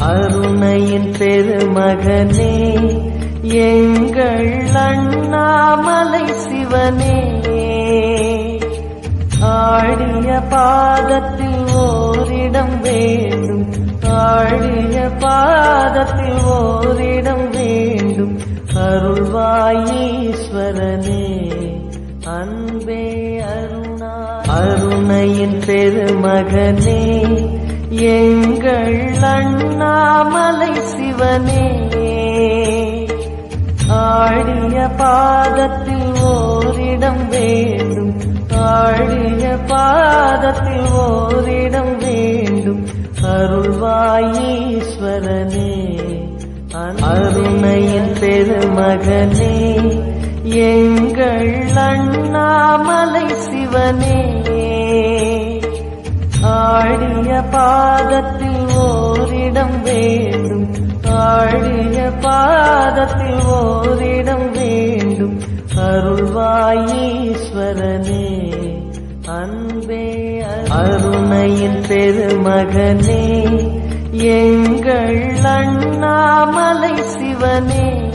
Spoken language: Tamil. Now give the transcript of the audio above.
அருணையின் பெருமகனே எங்கள் அண்ணாமலை சிவனே. ஆடிய பாதத்தில் ஓரிடம் வேண்டும் ஆடிய பாதத்தில் ஓரிடம் வேண்டும். அருள்வாயீஸ்வரனே அன்பே அருணா. அருணையின் பெருமகனே எங்கள் அண்ணாமலை சிவனே ஆழிய பாதத்தில் ஓரிடம் வேண்டும் ஆழிய பாதத்தில் ஓரிடம் வேண்டும். அருள்வாயீஸ்வரனே அருணையின் பெருமகனே எங்கள் அண்ணாமலை சிவனே. பாதத்தில் ஓரிடம் வேண்டும். ஆழிய பாதத்தில் ஓரிடம் வேண்டும். அருள்வாயீஸ்வரனே அன்பே அருணையின் பெருமகனே எங்கள் அண்ணாமலை சிவனே.